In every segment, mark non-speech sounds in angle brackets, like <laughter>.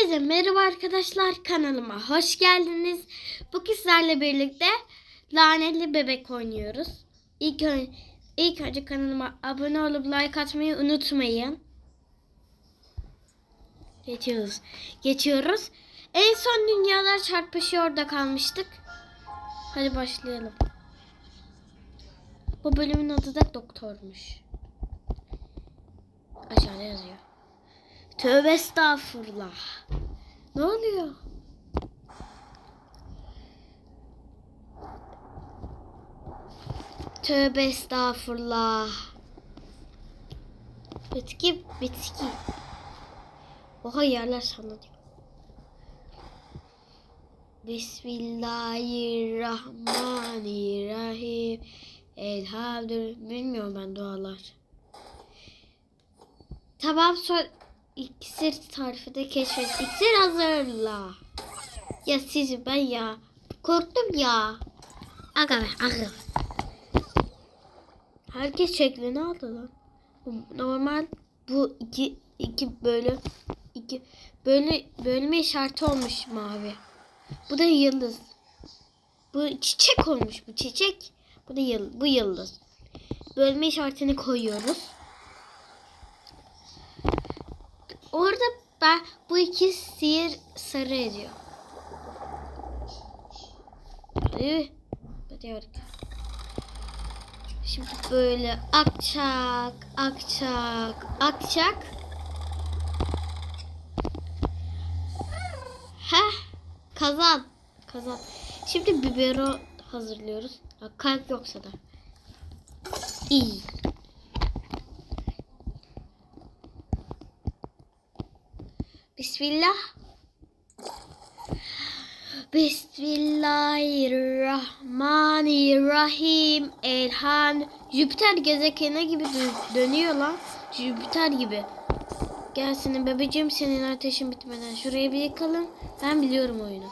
Herkese merhaba arkadaşlar kanalıma hoş geldiniz. Bugün sizlerle birlikte lanetli bebek oynuyoruz. İlk, ön- ilk önce kanalıma abone olup like atmayı unutmayın. Geçiyoruz. Geçiyoruz. En son dünyalar çarpışıyor da kalmıştık. Hadi başlayalım. Bu bölümün adı da doktormuş. Aşağıda yazıyor. Tövbe estağfurullah. Ne oluyor? Tövbe estağfurullah. Bitki, bitki. Oha yerler sallanıyor. Bismillahirrahmanirrahim. Elhamdülillah. Bilmiyorum ben dualar. Tamam son iksir tarifi de keşfet. İksir hazırla. Ya siz ben ya. Korktum ya. Aga be aga. Herkes şeklini aldı lan. Normal bu iki iki bölüm iki böyle bölme işareti olmuş mavi. Bu da yıldız. Bu çiçek olmuş bu çiçek. Bu da yıldız. Bu yıldız. Bölme işaretini koyuyoruz. Orada ben bu iki sihir sarı ediyor. Diyor. Şimdi böyle akçak, akçak, akçak. Heh, kazan, kazan. Şimdi bibero hazırlıyoruz. Ha, kalp yoksa da. İyi. Bismillah. Bismillahirrahmanirrahim. Elhan. Jüpiter gezegeni gibi dö- dönüyor lan. Jüpiter gibi. Gel senin bebeğim senin ateşin bitmeden. Şuraya bir yıkalım. Ben biliyorum oyunu.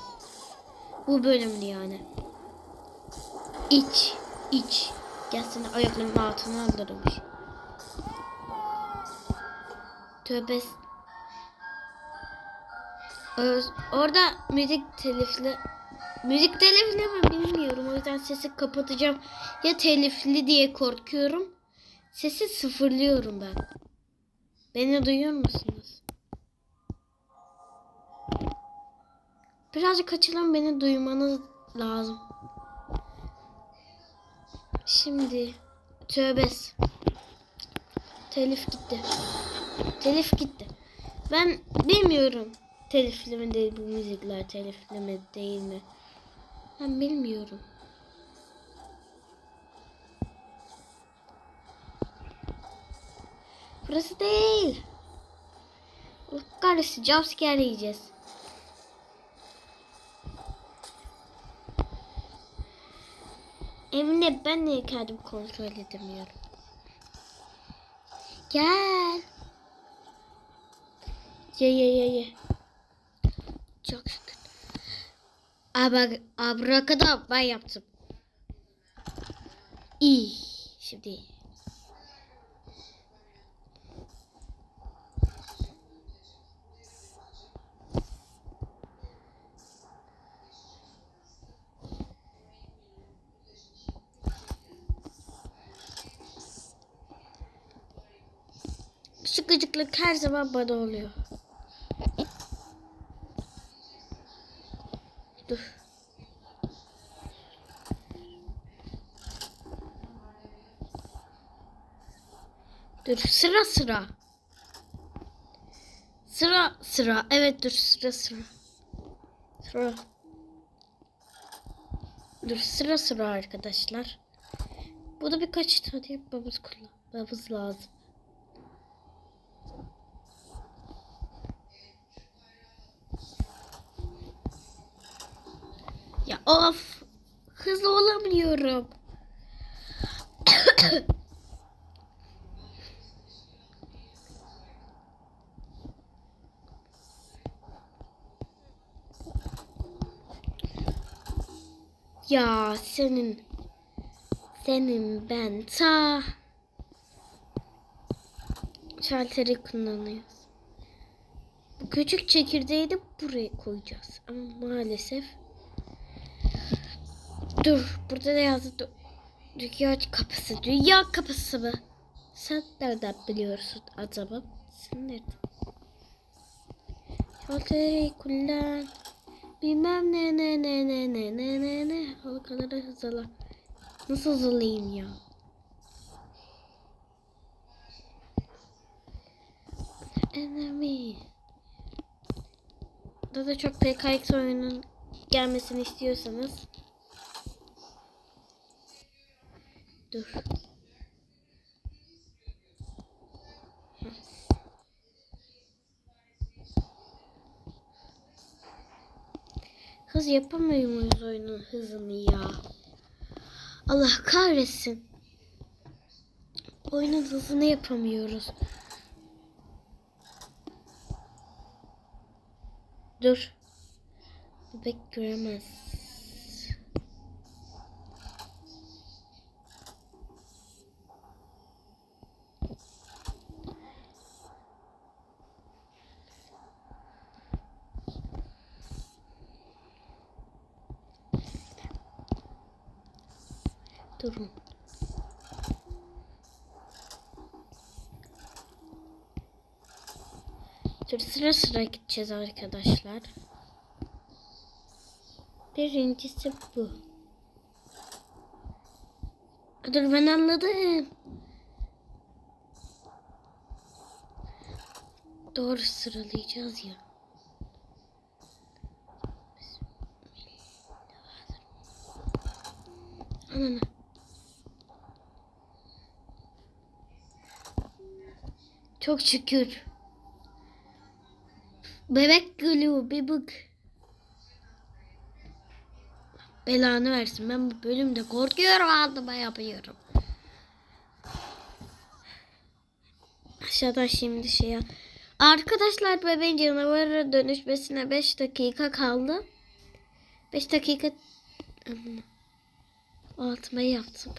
Bu bölümdü yani. İç. iç. Gel seni ayaklarının altına aldırmış. Tövbe Orada müzik telifli müzik telifli mi bilmiyorum. O yüzden sesi kapatacağım. Ya telifli diye korkuyorum. Sesi sıfırlıyorum ben. Beni duyuyor musunuz? Birazcık açalım beni duymanız lazım. Şimdi tövbes. Telif gitti. Telif gitti. Ben bilmiyorum. Telifli mi değil bu müzikler telifli mi değil mi? Ben bilmiyorum. Burası değil. Allah kahretsin jumpscare yiyeceğiz. Evimde ben de kendimi kontrol edemiyorum. Gel. Ye ye ye ye. Çok şükür. Abra, abrakadabra yaptım. İyi. Şimdi. Sıkıcıklık her zaman bana oluyor. Dur. Dur sıra sıra. Sıra sıra. Evet dur sıra sıra. Sıra. Dur sıra sıra arkadaşlar. Bu da birkaç tane yapmamız kullanmamız lazım. Ya of. Hızlı olamıyorum. <coughs> ya senin senin ben ta şalteri kullanıyoruz. Bu küçük çekirdeği de buraya koyacağız. Ama maalesef. Dur. Burada da yazdı. Dünya kapısı. Dünya kapısı mı? Sen nereden biliyorsun acaba? Sen nereden? Şalteri kullan. Bilmem ne ne ne ne ne ne ne ne. Halkaları hızla. Nasıl hızlayayım ya? Enemy. Daha da çok PKX oyunun gelmesini istiyorsanız. Dur. Hız yapamıyor muyuz oyunun hızını ya? Allah kahretsin. Oyunun hızını yapamıyoruz. Dur. Bebek göremez. Durun. Dur sıra sıra gideceğiz arkadaşlar. Birincisi bu. Dur ben anladım. Doğru sıralayacağız ya. Anana. Çok şükür. Bebek gülü bir bık. Belanı versin. Ben bu bölümde korkuyorum altıma yapıyorum. Aşağıdan şimdi şey Arkadaşlar bebeğin canavara dönüşmesine 5 dakika kaldı. 5 dakika altıma yaptım.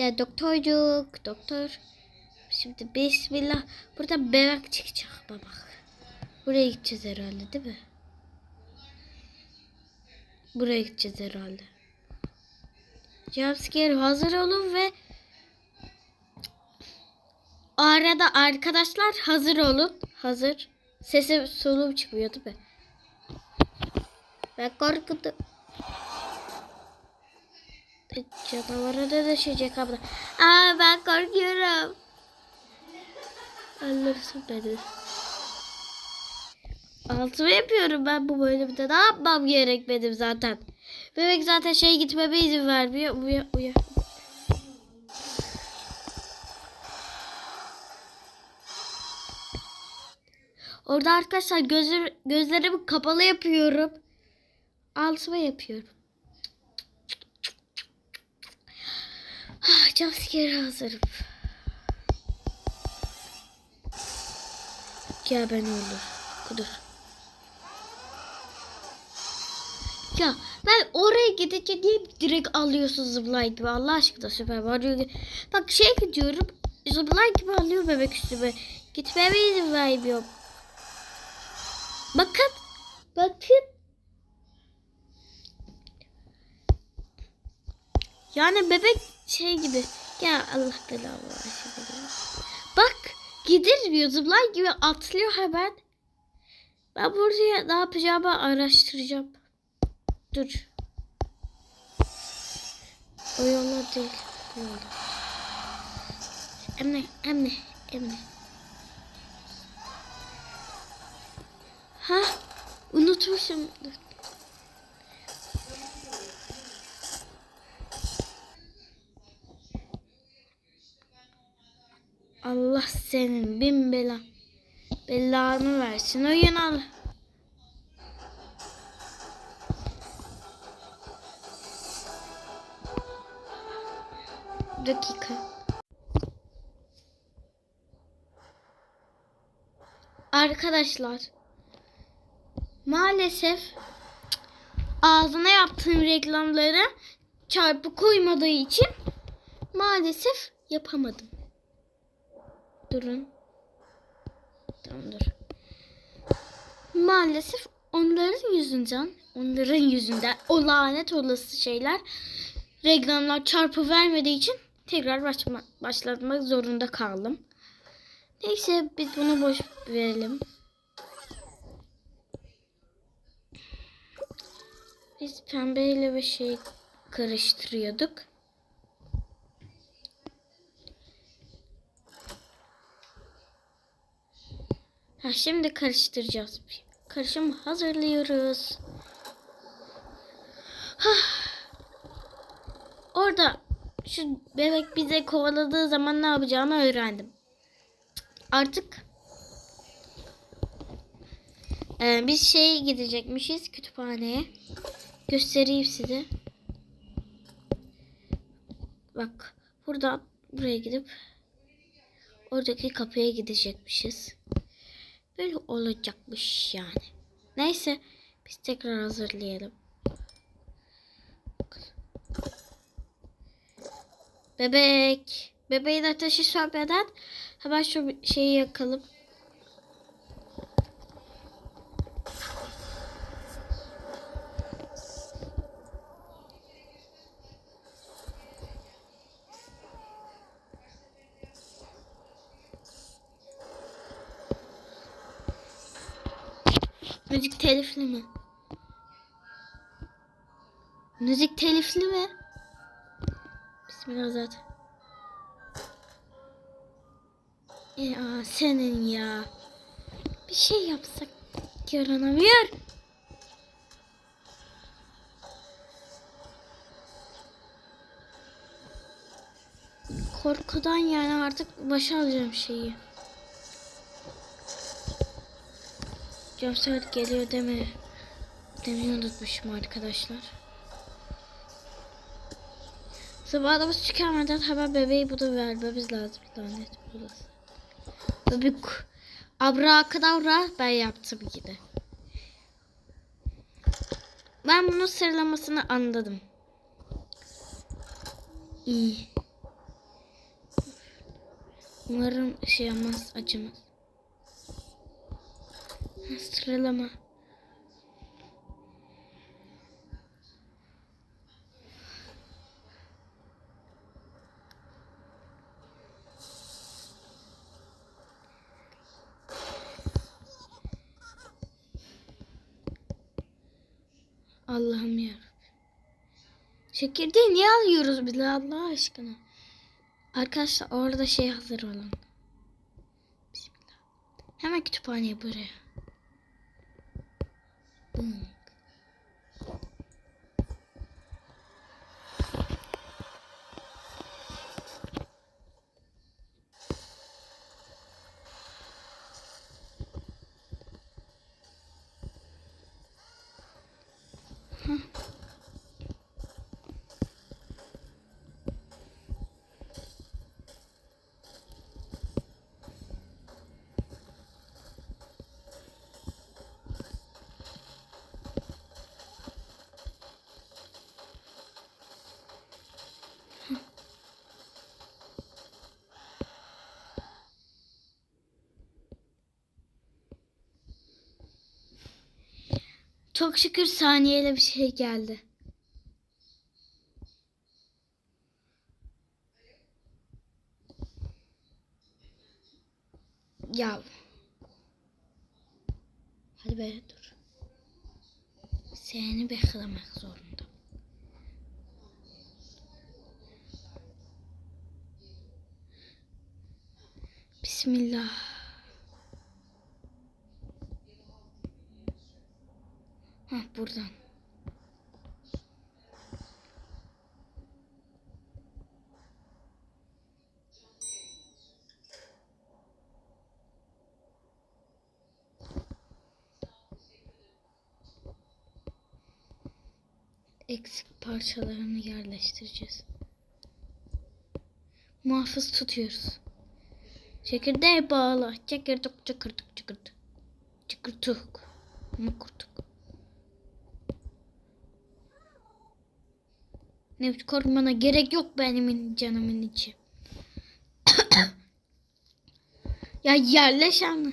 Gel doktorcuk, doktor. Şimdi bismillah. Burada bebek çıkacak bak. Buraya gideceğiz herhalde değil mi? Buraya gideceğiz herhalde. Jumpscare hazır olun ve arada arkadaşlar hazır olun. Hazır. Sesi solum çıkmıyor değil mi? Ben korkudum. Canavara dönüşecek abla. Aa ben korkuyorum. Öldürsün beni. Altıma yapıyorum ben bu bölümde. Ne yapmam gerek benim zaten. Bebek zaten şey gitmeme izin vermiyor. Uya uya. Orada arkadaşlar gözler, gözlerimi kapalı yapıyorum. Altıma yapıyorum. Jumpscare hazırım. Ya ben öldüm. Kudur. Ya ben oraya gidince niye direkt alıyorsun zıplay gibi Allah aşkına Süper Mario gibi. Bak şey gidiyorum zıplay gibi alıyor bebek üstüme. Gitmeme izin vermiyor. Bakın. Bakın. Yani bebek şey gibi. Ya Allah belanı versin. Bak gidilmiyor. Zıplay gibi atlıyor hemen. Ben buraya ne yapacağımı araştıracağım. Dur. O yollar değil. Bu yollar. Emre, Emre, Emre. Ha? Unutmuşum. Dur. Allah senin bin bela belanı versin. Oyun al. Dakika. Arkadaşlar maalesef ağzına yaptığım reklamları çarpı koymadığı için maalesef yapamadım. Durun. Tamamdır. Maalesef onların yüzünden, onların yüzünden o lanet olası şeyler reklamlar çarpı vermediği için tekrar başma, başlatmak zorunda kaldım. Neyse biz bunu boş verelim. Biz pembeyle ve şey karıştırıyorduk. Ha, şimdi karıştıracağız. Karışım hazırlıyoruz. Hah. Orada şu bebek bize kovaladığı zaman ne yapacağımı öğrendim. Artık e, biz şeye gidecekmişiz kütüphaneye. Göstereyim size. Bak buradan buraya gidip oradaki kapıya gidecekmişiz. Böyle olacakmış yani. Neyse biz tekrar hazırlayalım. Bebek. Bebeğin ateşi sönmeden hemen şu şeyi yakalım. Müzik telifli mi? Müzik telifli mi? Bismillah zaten. Ya senin ya. Bir şey yapsak yaranamıyor. Korkudan yani artık başa alacağım şeyi. Jumpstart geliyor deme. Demeyi unutmuşum arkadaşlar. Sabahımız çıkarmadan hemen bebeği bunu vermemiz lazım. Lanet olası. Bebek abrakadabra ben yaptım yine. Ben bunun sıralamasını anladım. İyi. Umarım şey yapmaz, acımaz. Sıralama. Allah'ım ya. Çekirdeği niye alıyoruz biz Allah aşkına? Arkadaşlar orada şey hazır olan. Bismillah. Hemen kütüphaneye buraya. 哼 Çok şükür saniyeyle bir şey geldi. Ya. Hadi be dur. Seni beklemek zorunda. Bismillah. Hah buradan. Eksik parçalarını yerleştireceğiz. Muhafız tutuyoruz. Çekirdeği bağla. Çekirdik çekirdik çekirdik. Çekirdik. Mukurduk. Nefes korkmana gerek yok benim canımın içi. <coughs> ya yerleş anne.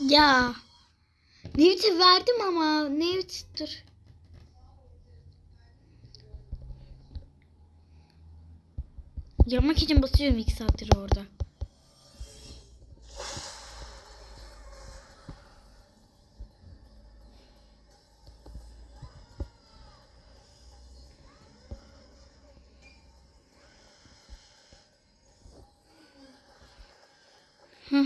Ya. Nevit'e verdim ama Nevit dur. Yapmak için basıyorum iki saattir orada. Aha.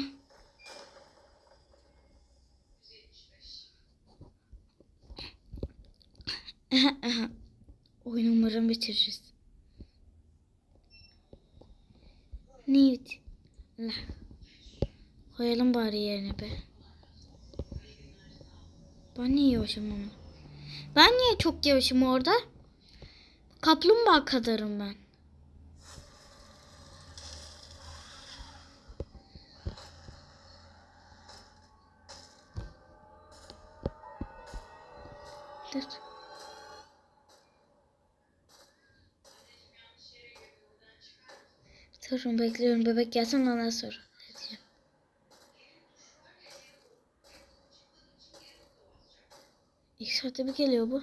<laughs> Oyun umarım bitiririz. Newt. Koyalım bari yerine be. Ben niye yavaşım ama? Ben niye çok yavaşım orada? Kaplumbağa kadarım ben. Durun bekliyorum bebek gelsin ondan sonra. edeceğim. İlk saatte bir geliyor bu.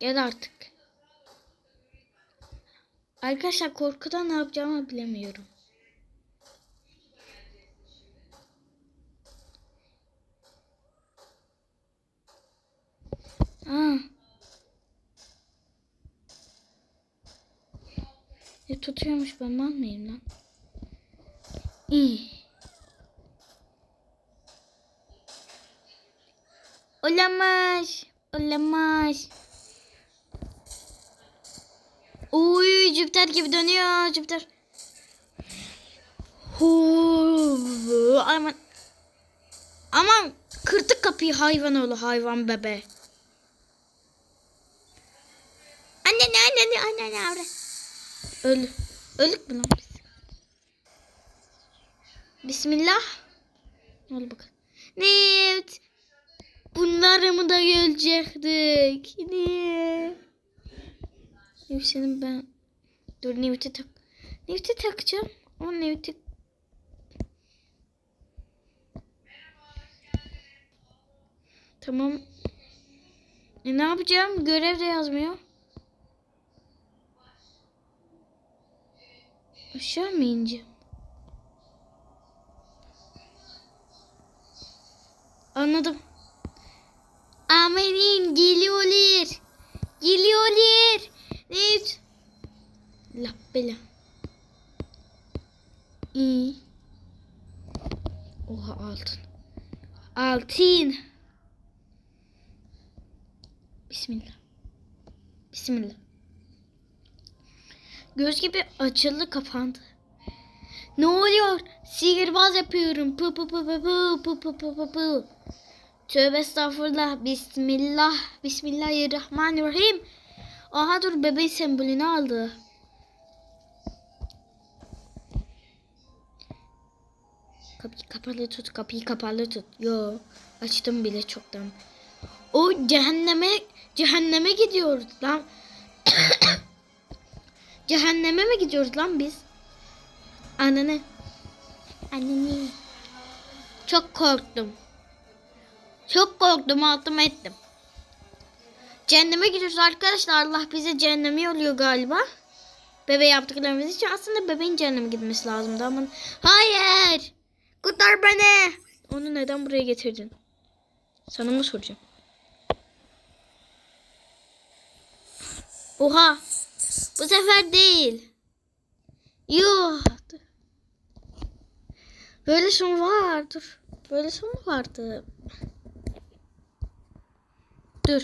Gel artık. Arkadaşlar korkudan ne yapacağımı bilemiyorum. Aa. E tutuyormuş ben mal mıyım lan? İyi. Olamaz. Olamaz. Uy Jüpiter gibi dönüyor Jüpiter. Aman. Aman kırdık kapıyı hayvan oğlu hayvan bebe. Anne ne anne ne anne ne avre. Ölü. Ölük mü lan biz? Bismillah. Oldu bakalım. Evet. Bunları mı da gelecektik? Niye? Neyse senin ben... Dur Newt'i tak. Newt'i takacağım. Ama Newt'i... Tamam. E ne yapacağım? Görev de yazmıyor. Aşağı mı ineceğim? Anladım. Amenin geliyorlar. Geliyorlar. Evet. La bela. İyi. Oha altın. Altın. Bismillah. Bismillah. Göz gibi açıldı kapandı. Ne oluyor? Sihirbaz yapıyorum. Pı pı pı pı pı pı pı pı pı pı. Tövbe estağfurullah. Bismillah. Bismillahirrahmanirrahim. Aha dur bebeği sembolünü aldı. Kapıyı kapalı tut. Kapıyı kapalı tut. Yo. Açtım bile çoktan. O cehenneme cehenneme gidiyoruz lan. <coughs> Cehenneme mi gidiyoruz lan biz? Anne. Anne. Çok korktum. Çok korktum altım ettim. Cehenneme gidiyoruz arkadaşlar. Allah bize cehennemi yolluyor galiba. Bebe yaptıklarımız için aslında bebeğin cehenneme gitmesi lazımdı ama hayır. Kurtar beni. Onu neden buraya getirdin? Sana mı soracağım? Oha. Bu sefer değil. Yuh. Böyle son var. Dur. Böyle son mu vardı? Dur.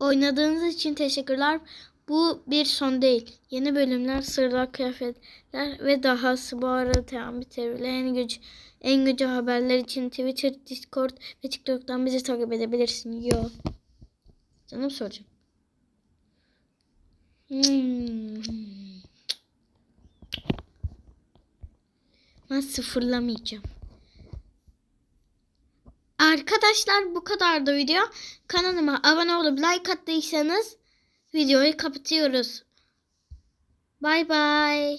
Oynadığınız, için teşekkürler. Bu bir son değil. Yeni bölümler, sırlar, kıyafetler ve dahası bu arada devam bitebilir. En güç, en güncel haberler için Twitter, Discord ve TikTok'tan bizi takip edebilirsin. Yo. Canım soracağım. Hmm. Ben sıfırlamayacağım. Arkadaşlar bu kadardı video. Kanalıma abone olup like attıysanız videoyu kapatıyoruz. Bay bay.